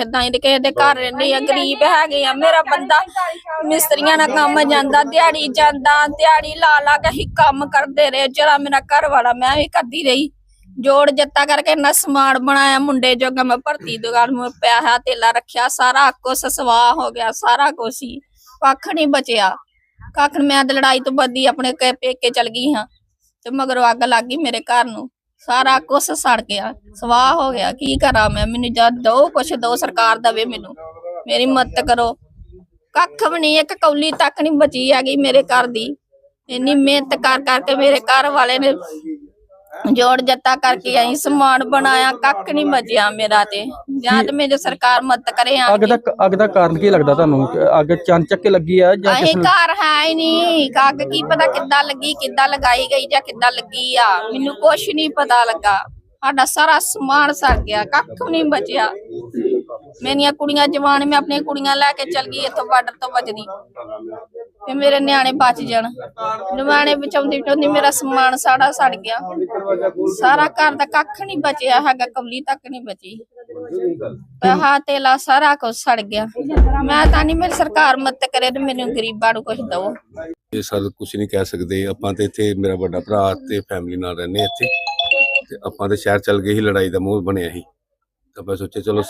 ਕਿਦਾਂ ਹੀ ਕਿਸੇ ਦੇ ਘਰ ਰਹਿੰਦੇ ਆ ਗਰੀਬ ਹੈਗੇ ਆ ਮੇਰਾ ਬੰਦਾ ਮਿਸਤਰੀਆਂ ਨਾਲ ਕੰਮ ਜਾਂਦਾ ਦਿਹਾੜੀ ਜਾਂਦਾ ਦਿਹਾੜੀ ਲਾ ਲਾ ਕੇ ਹੀ ਕੰਮ ਕਰਦੇ ਰਹੇ। ਜਿਹੜਾ ਮੇਰਾ ਘਰ ਵਾਲਾ ਮੈਂ ਵੀ ਕਰਦੀ ਰਹੀ। ਜੋੜ ਜੱਤਾ ਕਰਕੇ ਨਾ ਸਮਾਨ ਬਣਾਇਆ ਮੁੰਡੇ ਜੋਗਾ ਮੈਂ ਭਰਤੀ ਦੁਕਾਨ ਮੈਂ ਪੈਸਾ ਤੇਲਾ ਰੱਖਿਆ ਸਾਰਾ ਕੁਛ ਸਵਾਹ ਹੋ ਗਿਆ ਸਾਰਾ ਕੁਛ ਹੀ। ਕੱਖ ਨਹੀਂ ਬਚਿਆ। ਕੱਖ ਮੈਂ ਤੇ ਲੜਾਈ ਤੋਂ ਬੱਦੀ ਆਪਣੇ ਕੇ ਪੇਕੇ ਚਲ ਗਈ ਹਾਂ। ਤੇ ਮਗਰੋਂ ਅੱਗ ਲੱਗ ਗਈ ਮੇਰੇ ਘਰ ਨੂੰ। ਸਾਰਾ ਕੁਛ ਸੜ ਗਿਆ। ਸਵਾਹ ਹੋ ਗਿਆ, ਕੀ ਕਰਾਂ ਮੈਂ? ਮੈਨੂੰ ਜਦ ਦੋ ਕੁਛ ਦੋ ਸਰਕਾਰ ਦਵੇ ਮੈਨੂੰ, ਮੇਰੀ ਮਦਦ ਕਰੋ। ਕੱਖ ਵੀ ਨਹੀਂ, ਇੱਕ ਕੌਲੀ ਤੱਕ ਨਹੀਂ ਬਚੀ ਹੈਗੀ ਮੇਰੇ ਘਰ ਦੀ। ਇੰਨੀ ਮਿਹਨਤ ਕਰ ਕਰਕੇ ਮੇਰੇ ਘਰ ਵਾਲੇ ਨੇ ਜੋੜ ਜੱਤਾ ਕਰਕੇ ਆਈ ਸਮਾਨ ਬਣਾਇਆ ਕੱਖ ਨਹੀਂ ਬਚਿਆ ਮੇਰਾ ਤੇ। ਜਾਂ ਤੇ ਮੇਰੀ ਸਰਕਾਰ ਮਦਦ ਕਰੇ ਆ ਅੱਗ ਦਾ ਅੱਗ ਦਾ ਕਾਰਨ ਕੀ ਲੱਗਦਾ ਤੁਹਾਨੂੰ? ਅੱਗ ਚੰਨ ਚੱਕ ਕੇ ਲੱਗੀ ਆ ਜਾਂ ਨੇ ਘਰ ਹੈ ਹੀ ਨਹੀਂ। ਕੱਗ ਕੀ ਪਤਾ ਕਿੱਦਾਂ ਲੱਗੀ ਕਿੱਦਾਂ ਲਗਾਈ ਗਈ ਜਾਂ ਕਿੱਦਾਂ ਲੱਗੀ ਆ। ਮੈਨੂੰ ਕੁਛ ਨਹੀਂ ਪਤਾ ਲੱਗਾ। ਸਾਡਾ ਸਾਰਾ ਸਮਾਨ ਸੜ ਗਿਆ ਕੱਖ ਨਹੀਂ ਬਚਿਆ। ਮੇਰੀਆਂ ਕੁੜੀਆਂ ਜਵਾਨ ਮੈਂ ਆਪਣੀਆਂ ਕੁੜੀਆਂ ਲੈ ਕੇ ਚਲ ਗਈ ਇੱਥੋਂ ਬਾਰਡਰ ਤੋਂ ਬਚਦੀ ਤੇ ਮੇਰੇ ਨਿਆਣੇ ਬਚ ਜਾਣ। ਨਿਆਣੇ ਬਚਾਉਂਦੀ ਬਚਾਉਂਦੀ ਮੇਰਾ ਸਮਾਨ ਸਾੜਾ ਸੜ ਗਿਆ। ਸਾਰਾ ਘਰ ਦਾ ਕੱਖ ਨਹੀਂ ਬਚਿਆ ਹੈਗਾ ਕਵਲੀ ਤੱਕ ਨਹੀਂ ਬਚੀ। ਪੈਸਾ, ਤੇਲਾ ਸਾਰਾ ਕੁਝ ਸੜ ਗਿਆ। ਮੈਂ ਤਾਂ ਨਹੀਂ ਮੇਰੀ ਸਰਕਾਰ ਮਦਦ ਕਰੇ ਤੇ ਮੈਨੂੰ ਗਰੀਬਾਂ ਨੂੰ ਕੁਝ ਦਵੋ। ਇਹ ਸਰ ਕੁਝ ਨਹੀਂ ਕਹਿ ਸਕਦੇ। ਆਪਾਂ ਤੇ ਇੱਥੇ ਮੇਰਾ ਵੱਡਾ ਭਰਾ ਤੇ ਫੈਮਿਲੀ ਨਾਲ ਰਹਿੰਦੇ ਇੱਥੇ। ਤੇ ਆਪਾਂ ਤੇ ਸ਼ਹਿਰ ਚੱਲ ਗਏ ਸੀ, ਲੜਾਈ ਦਾ ਮੂੰਹ ਬਣਿਆ ਸੀ। ਤਾਂ ਆਪਾਂ ਸੋਚਿਆ ਚਲੋ,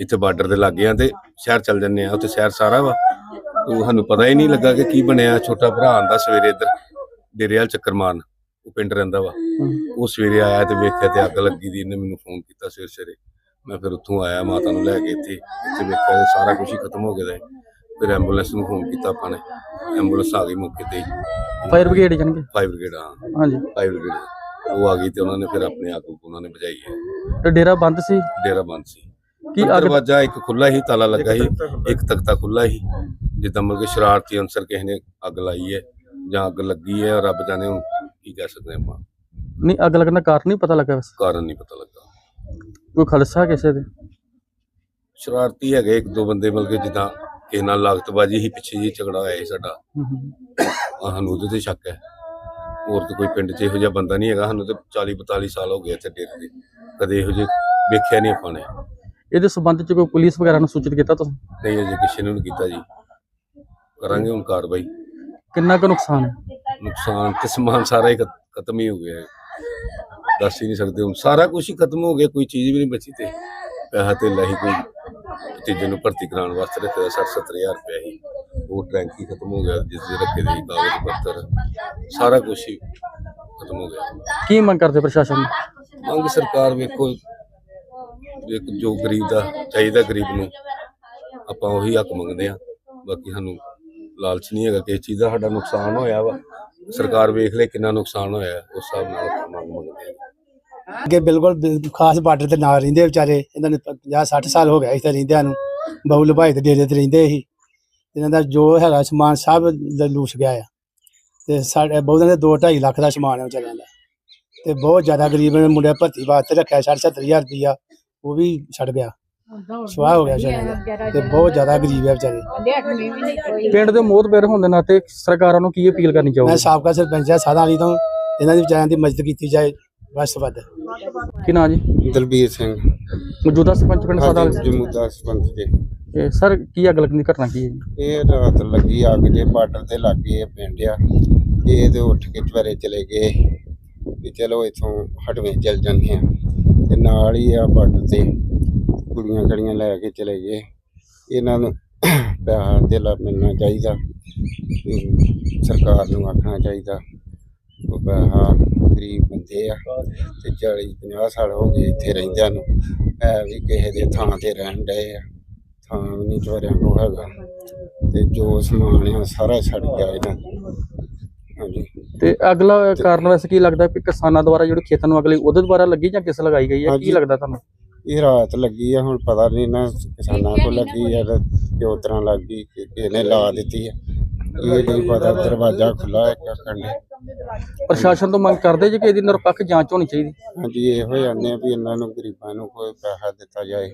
ਇੱਥੇ ਬਾਰਡਰ ਦੇ ਲੱਗੇ ਆ ਤੇ ਸ਼ਹਿਰ ਚੱਲ ਜੰਨੇ ਆ ਉੱਥੇ ਸ਼ਹਿਰ ਸਾਰਾ ਵਾ। ਉਹ ਸਾਨੂੰ ਪਤਾ ਹੀ ਨਹੀਂ ਲੱਗਾ ਕਿ ਕੀ ਬਣਿਆ। ਛੋਟਾ ਭਰਾ ਆਂਦਾ ਸਵੇਰੇ ਇੱਧਰ ਡੇਰੇ ਵਾਲ ਚੱਕਰ ਮਾਰਨ। ਉਹ ਪਿੰਡ ਰਹਿੰਦਾ ਵਾ। ਉਹ ਸਵੇਰੇ ਆਇਆ ਤੇ ਵੇਖਿਆ ਤੇ ਅੱਗ ਲੱਗੀ ਦੀ। ਇਹਨੇ ਮੈਨੂੰ ਫੋਨ ਕੀਤਾ ਸਵੇਰੇ ਸਵੇਰੇ। ਮੈਂ ਫਿਰ ਉੱਥੋਂ ਆਇਆ ਮਾਤਾ ਨੂੰ ਲੈ ਕੇ ਇੱਥੇ। ਇੱਥੇ ਵੇਖਿਆ ਤੇ ਸਾਰਾ ਕੁਝ ਹੀ ਖਤਮ ਹੋ ਗਿਆ। ਫਿਰ ਐਂਬੂਲੈਂਸ ਨੂੰ ਫੋਨ ਕੀਤਾ ਆਪਾਂ ਨੇ। ਐਂਬੂਲੈਂਸ ਆ ਗਈ ਮੌਕੇ ਤੇ ਫਾਇਰ ਬ੍ਰਿਗੇਡ ਜਾਣਗੇ? ਫਾਈਵ ਬ੍ਰਿਗੇਡ ਹਾਂ। ਹਾਂਜੀ। ਫਾਈਵ ਬ੍ਰਿਗੇਡ ਉਹ ਆ ਗਈ ਤੇ ਉਹਨਾਂ ਨੇ ਫਿਰ ਆਪਣੇ ਆਪ ਨੂੰ ਉਹਨਾਂ ਨੇ ਬਚਾਈ ਹੈ। ਤੇ ਡੇਰਾ ਬੰਦ ਸੀ? ਡੇਰਾ ਬੰਦ ਸੀ। ਕੀ ਦਰਵਾਜ਼ਾ ਇੱਕ ਖੁੱਲਾ ਹੀ ਤਾਲਾ ਲੱਗਾ ਸੀ ਇੱਕ ਤਖਤਾ ਖੁੱਲਾ ਸੀ ਜਿੱਦਾਂ ਮਤਲਬ ਕਿ ਸ਼ਰਾਰਤੀ ਅਨਸਰ ਕਿਸੇ ਨੇ ਅੱਗ ਲਾਈ ਹੈ ਜਾਂ ਅੱਗ ਲੱਗੀ ਹੈ ਰੱਬ ਜਾਣੇ ਹੁਣ ਕੀ ਕਹਿ ਸਕਦੇ ਆਪਾਂ। ਨਹੀਂ ਅੱਗ ਲੱਗਣ ਦਾ ਕਾਰਨ ਨਹੀਂ ਪਤਾ ਲੱਗਾ ਵੈਸੇ? ਕਾਰਨ ਨਹੀਂ ਪਤਾ ਲੱਗਾ। ਕੋਈ ਖਲਸਾ ਕਿਸੇ ਦੇ? ਸ਼ਰਾਰਤੀ ਹੈਗੇ ਇੱਕ ਦੋ ਬੰਦੇ ਮਤਲਬ ਕਿ ਜਿੱਦਾਂ ਕਿਸੇ ਨਾਲ ਲਾਗਤਬਾਜੀ ਹੀ ਪਿੱਛੇ ਜੀ ਝਗੜਾ ਹੋਇਆ ਸੀ ਸਾਡਾ। ਆਹ ਸਾਨੂੰ ਉਹਦੇ ਤੇ ਸ਼ੱਕ ਹੈ। ਹੋਰ ਤਾਂ ਕੋਈ ਪਿੰਡ 'ਚ ਇਹੋ ਜਿਹਾ ਬੰਦਾ ਨਹੀਂ ਹੈਗਾ। ਸਾਨੂੰ ਤੇ 40 42 ਸਾਲ ਹੋ ਗਏ ਇੱਥੇ ਡੇਰੇ ਦੇ। ਕਦੇ ਇਹੋ ਜਿਹੇ ਵੇਖਿਆ ਨਹੀਂ ਆਪਾਂ ਨੇ। ਇਹਦੇ ਸੰਬੰਧ ਚ ਕੋਈ ਪੁਲਿਸ ਵਗੈਰਾ ਨੂੰ ਸੂਚਿਤ ਕੀਤਾ ਤੁਸੀਂ? ਨਹੀਂ ਅਜੇ ਕਿਸੇ ਨੂੰ ਨਹੀਂ ਕੀਤਾ ਜੀ। ਕਰਾਂਗੇ ਹੁਣ ਕਾਰਵਾਈ। ਕਿੰਨਾ ਕੁ ਨੁਕਸਾਨ ਹੈ? ਨੁਕਸਾਨ ਤੇ ਸਮਾਨ ਸਾਰਾ ਹੀ ਖਤ- ਖਤਮ ਹੀ ਹੋ ਗਿਆ ਹੈ। ਦੱਸ ਹੀ ਨਹੀਂ ਸਕਦੇ ਹੁਣ। ਸਾਰਾ ਕੁਝ ਹੀ ਖਤਮ ਹੋ ਗਿਆ ਕੋਈ ਚੀਜ਼ ਵੀ ਨਹੀਂ ਬਚੀ ਤੇ। ਪੈਸਾ ਤੇ ਹੀ ਕੋਈ ਤੀਜੇ ਨੂੰ ਭਰਤੀ ਕਰਾਉਣ ਵਾਸਤੇ ਰੱਖਿਆ 60 70000 ਰੁਪਇਆ ਹੀ। ਉਹ ਟੈਂਕ ਹੀ ਖਤਮ ਹੋ ਗਿਆ ਜਿਸ ਦੇ ਰੱਖੇ ਦੇ ਸੀ ਕਾਗਜ਼ ਪੱਤਰ ਸਾਰਾ ਕੁਝ ਹੀ ਖਤਮ ਹੋ ਗਿਆ। ਕੀ ਮੰਗ ਕਰਦੇ ਪ੍ਰਸ਼ਾਸਨ ਨੂੰ? ਮੰਗ ਸਰਕਾਰ ਵੇਖੋ ਇੱਕ ਜੋ ਗਰੀਬ ਦਾ ਚਾਹੀਦਾ ਗਰੀਬ ਨੂੰ। ਆਪਾਂ ਉਹੀ ਹੱਕ ਮੰਗਦੇ ਆ ਬਾਕੀ ਸਾਨੂੰ ਲਾਲਚ ਨਹੀਂ ਹੈਗਾ ਕਿਸੇ ਚੀਜ਼ ਦਾ, ਸਾਡਾ ਨੁਕਸਾਨ ਹੋਇਆ ਵਾ। ਸਰਕਾਰ ਵੇਖ ਲੈ ਕਿੰਨਾ ਨੁਕਸਾਨ ਹੋਇਆ, ਉਸ ਹਿਸਾਬ ਨਾਲ ਮੰਗ ਮੰਗਦੇ ਆ ਅੱਗੇ ਬਿਲਕੁਲ ਬਿਲ- ਖਾਸ ਬਾਰਡਰ ਤੇ ਨਾਲ ਰਹਿੰਦੇ ਵਿਚਾਰੇ, ਇਹਨਾਂ ਨੇ 50 60 ਸਾਲ ਹੋ ਗਿਆ ਇੱਥੇ ਰਹਿੰਦਿਆਂ ਨੂੰ। ਬਹੁ ਲਭਾਈ ਦੇ ਡੇਰੇ ਤੇ ਰਹਿੰਦੇ ਸੀ। ਇਹਨਾਂ ਦਾ ਜੋ ਹੈਗਾ ਸਮਾਨ ਸਭ ਲ- ਲੂਸ ਗਿਆ ਆ। ਤੇ ਸਾਡੇ ਬਹੁਤਾਂ ਦੇ 2 2.5 ਲੱਖ ਦਾ ਸਮਾਨ ਹੈ ਵਿਚਾਰਿਆਂ ਦਾ। ਤੇ ਬਹੁਤ ਜ਼ਿਆਦਾ ਗਰੀਬ ਨੇ ਮੁੰਡੇ ਭਰਤੀ ਵਾਸਤੇ ਰੱਖਿਆ 60 ਹਜ਼ਾਰ ਰੁਪਇਆ ਉਹ ਵੀ ਛੱਡ ਗਿਆ। ਸਵਾਹ ਹੋ ਗਿਆ ਵਿਚਾਰਿਆਂ ਦਾ। ਤੇ ਬਹੁਤ ਜ਼ਿਆਦਾ ਗਰੀਬ ਹੈ ਵਿਚਾਰੇ। ਪਿੰਡ ਦੇ ਮੋਹਤਬਰ ਹੋਣ ਦੇ ਨਾਤੇ ਸਰਕਾਰਾਂ ਨੂੰ ਕੀ ਅਪੀਲ ਕਰਨੀ ਮੈਂ ਚਾਹੋਗੇ ਸਾਬਕਾ ਸਰਪੰਚ ਆ ਸਾਦਾ ਵਾਲੀ ਤੋਂ ਇਹਨਾਂ ਦੀ ਵਿਚਾਰਿਆਂ ਦੀ ਮਦਦ ਕੀਤੀ ਜਾਏ ਬਸ ਤੋਂ ਵੱਧ। ਕੀ ਨਾਂ ਜੀ? ਦਲਬੀਰ ਸਿੰਘ। ਮੌਜੂਦਾ ਸਰਪੰਚ ਪਿੰਡ ਸਾਦਾ ਹਾਂਜੀ ਜਮੂਦਾ ਸਰਪੰਚ ਜੀ। ਇਹ ਸਰ ਕੀ ਅੱਗ ਲੱਗਣ ਦੀ ਘਟਨਾ ਕੀ ਹੈ ਜੀ? ਇਹ ਰਾਤ ਲੱਗੀ ਅੱਗ ਜੇ ਬਾਰਡਰ ਤੇ ਲੱਗੇ ਪਿੰਡ ਆ। ਇਹ ਤੇ ਉੱਠ ਕੇ ਚਵਰੇ ਚਲੇ ਗਏ। ਵੀ ਚਲੋ ਇਥੋਂ ਹਟਵੇਂ ਚੱਲ ਜਾਂਦੇ ਆ। ਤੇ ਨਾਲ ਹੀ ਆ ਬਾਰਡਰ ਤੇ। ਕੁੜੀਆਂ ਕੜੀਆਂ ਲੈ ਕੇ ਚਲੇ ਗਏ। ਇਹਨਾਂ ਨੂੰ ਪੈਸਾ ਧੇਲਾ ਮਿਲਣਾ ਚਾਹੀਦਾ। ਸਰਕਾਰ ਨੂੰ ਆਖਣਾ ਚਾਹੀਦਾ ਉਹ ਪੈਸਾ ਗਰੀਬ ਬੰਦੇ ਆ ਤੇ 40 50 ਸਾਲ ਹੋ ਗਏ ਇੱਥੇ ਰਹਿੰਦਿਆਂ ਨੂੰ। ਹੈ ਵੀ ਕਿਸੇ ਦੇ ਥਾਂ ਤੇ ਰਹਿਣ ਡਏ ਆ। ਥਾਂ ਵੀ ਨਹੀਂ ਚਵਰਿਆਂ ਕੋ ਹੈਗਾ। ਤੇ ਜੋ ਸਮਾਨ ਆ ਸਾਰਾ ਛੱਡ ਗਿਆ ਇਹਨਾਂ ਦਾ। ਹਾਂਜੀ। ਤੇ ਅਗਲਾ ਕਾਰਨ ਵੈਸੇ ਕੀ ਲੱਗਦਾ ਕਿ ਕਿਸਾਨਾਂ ਦੁਆਰਾ ਜਿਹੜੀ ਖੇਤਾਂ ਨੂੰ ਅਗਲੀ ਉਹਦੇ ਦੁਆਰਾ ਲੱਗੀ ਜਾਂ ਕਿਸ ਲਗਾਈ ਗਈ ਹੈ? ਕੀ। ਲੱਗਦਾ ਤੁਹਾਨੂੰ? ਇਹ ਰਾਤ ਲੱਗੀ ਆ ਹੁਣ ਪਤਾ ਨਹੀਂ ਨਾ ਕਿਸਾਨਾਂ ਕੋ ਲੱਗੀ ਆ ਤੇ ਕਿਉਂ ਤਰ੍ਹਾਂ ਲੱਗੀ ਕਿ ਇਹਨੇ ਲਾ ਦਿੱਤੀ ਆ। ਇਹ ਨਹੀਂ ਪਤਾ ਦਰਵਾਜ਼ਾ ਖੁੱਲਾ ਹੈ ਕੰਡੇ ਪ੍ਰਸ਼ਾਸਨ ਤੋਂ ਮੰਗ ਕਰਦੇ ਜੇ ਕਿ ਇਹਦੀ ਨਿਰਪੱਖ ਜਾਂਚ ਹੋਣੀ ਚਾਹੀਦੀ। ਹਾਂਜੀ ਇਹੋ ਜਾਂਦੇ ਆ ਵੀ ਇਹਨਾਂ ਨੂੰ ਗਰੀਬਾਂ ਨੂੰ ਕੋਈ ਪੈਸਾ ਦਿੱਤਾ ਜਾਏ।